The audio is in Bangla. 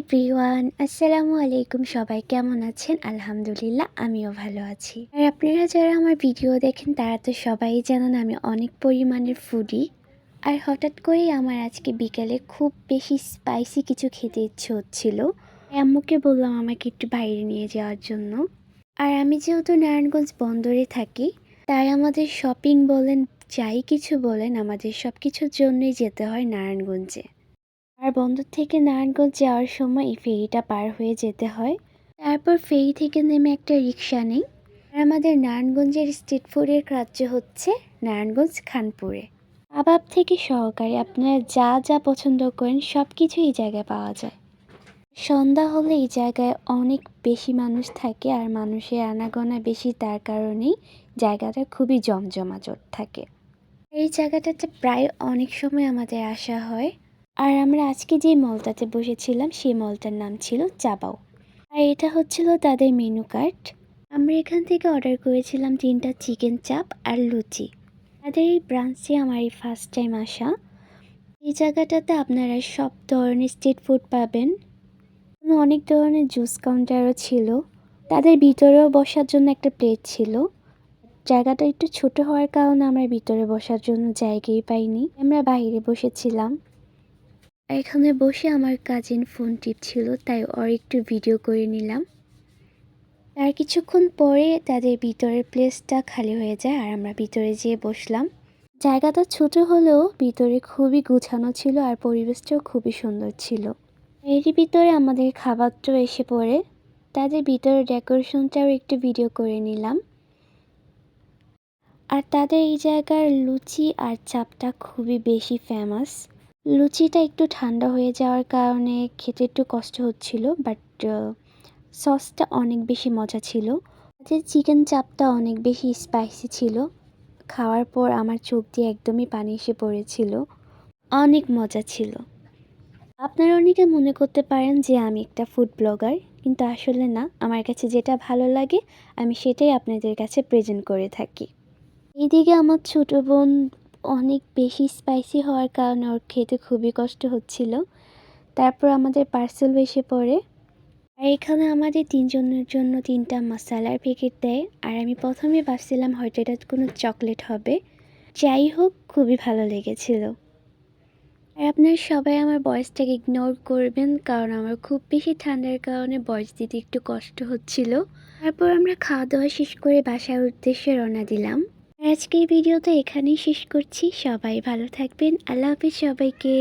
এভরিওয়ান আসসালামু আলাইকুম সবাই কেমন আছেন? আলহামদুলিল্লাহ, আমিও ভালো আছি। আর আপনারা যারা আমার ভিডিও দেখেন, তারা তো সবাই জানেন আমি অনেক পরিমাণের ফুডি আর হঠাৎ করেই আমার আজকে বিকালে খুব বেশি স্পাইসি কিছু খেতে ইচ্ছে হচ্ছিল। আম্মুকে বললাম আমাকে একটু বাইরে নিয়ে যাওয়ার জন্য। আর আমি যেহেতু নারায়ণগঞ্জ বন্দরে থাকি, তাই আমাদের শপিং বলেন, যাই কিছু বলেন, আমাদের সব কিছুর জন্যই যেতে হয় নারায়ণগঞ্জে। আর বন্দর থেকে নারায়ণগঞ্জ যাওয়ার সময় এই ফেরিটা পার হয়ে যেতে হয়। তারপর ফেরি থেকে নেমে একটা রিক্সা নেই। আর আমাদের নারায়ণগঞ্জের স্ট্রিট ফুডের রাজ্য হচ্ছে নারায়ণগঞ্জ খানপুরে। কাবাব থেকে সহকারে আপনারা যা যা পছন্দ করেন সব কিছু এই জায়গায় পাওয়া যায়। সন্ধ্যা হলে এই জায়গায় অনেক বেশি মানুষ থাকে আর মানুষের আনাগোনা বেশি তার কারণেই জায়গাটা খুবই জমজমাজট থাকে। এই জায়গাটাতে প্রায় অনেক সময় আমাদের আসা হয়। আর আমরা আজকে যে মলটাতে বসেছিলাম, সেই মলটার নাম ছিল চাবাও। আর এটা হচ্ছিল তাদের মেনু কার্ড। আমরা এখান থেকে অর্ডার করেছিলাম তিনটা চিকেন চাপ আর লুচি। তাদের এই ব্রাঞ্চে আমার এই ফার্স্ট টাইম আসা। এই জায়গাটাতে আপনারা সব ধরনের স্ট্রিট ফুড পাবেন। অনেক ধরনের জুস কাউন্টারও ছিল। তাদের ভিতরেও বসার জন্য একটা প্লেট ছিল। জায়গাটা একটু ছোট হওয়ার কারণে আমরা ভিতরে বসার জন্য জায়গাই পাইনি। আমরা বাইরে বসেছিলাম। এখানে বসে আমার কাজিন ফোন টিপছিল, তাই ওর একটু ভিডিও করে নিলাম। আর কিছুক্ষণ পরে তাদের ভিতরের প্লেসটা খালি হয়ে যায় আর আমরা ভিতরে যেয়ে বসলাম। জায়গাটা ছোট হলেও ভিতরে খুবই গুছানো ছিল আর পরিবেশটাও খুবই সুন্দর ছিল। এরই ভিতরে আমাদের খাবারটাও এসে পড়ে। তাদের ভিতরে ডেকোরেশনটাও একটু ভিডিও করে নিলাম। আর তাদের এই জায়গার লুচি আর চাপটা খুবই বেশি ফেমাস লুচিটা একটু ঠান্ডা হয়ে যাওয়ার কারণে খেতে একটু কষ্ট হচ্ছিল বাট সসটা অনেক বেশি মজা ছিল। যে চিকেন চাপটা অনেক বেশি স্পাইসি ছিল। খাওয়ার পর আমার চোখ দিয়ে একদমই পানি এসে পড়েছিল। অনেক মজা ছিল। আপনারা অনেকে মনে করতে পারেন যে আমি একটা ফুড ব্লগার কিন্তু আসলে না। আমার কাছে যেটা ভালো লাগে, আমি সেটাই আপনাদের কাছে প্রেজেন্ট করে থাকি। এইদিকে আমার ছোটো বোন অনেক বেশি স্পাইসি হওয়ার কারণে ওর খেতে খুবই কষ্ট হচ্ছিল। তারপর আমাদের পার্সেল এসে পড়ে। আর এখানে আমাদের তিনজনের জন্য তিনটা মশালার প্যাকেট দেয়। আর আমি প্রথমে ভাবছিলাম হয়তো এটা কোনো চকলেট হবে। যাই হোক, খুবই ভালো লেগেছিল। আর আপনারা সবাই আমার বয়সটাকে ইগনোর করবেন, কারণ আমার খুব বেশি ঠান্ডার কারণে বয়স দিতে একটু কষ্ট হচ্ছিল। তারপর আমরা খাওয়া দাওয়া শেষ করে বাসার উদ্দেশ্যে রওনা দিলাম। আজকের ভিডিও তো এখানেই শেষ করছি। সবাই ভালো থাকবেন। আল্লাহ হাফিজ সবাইকে।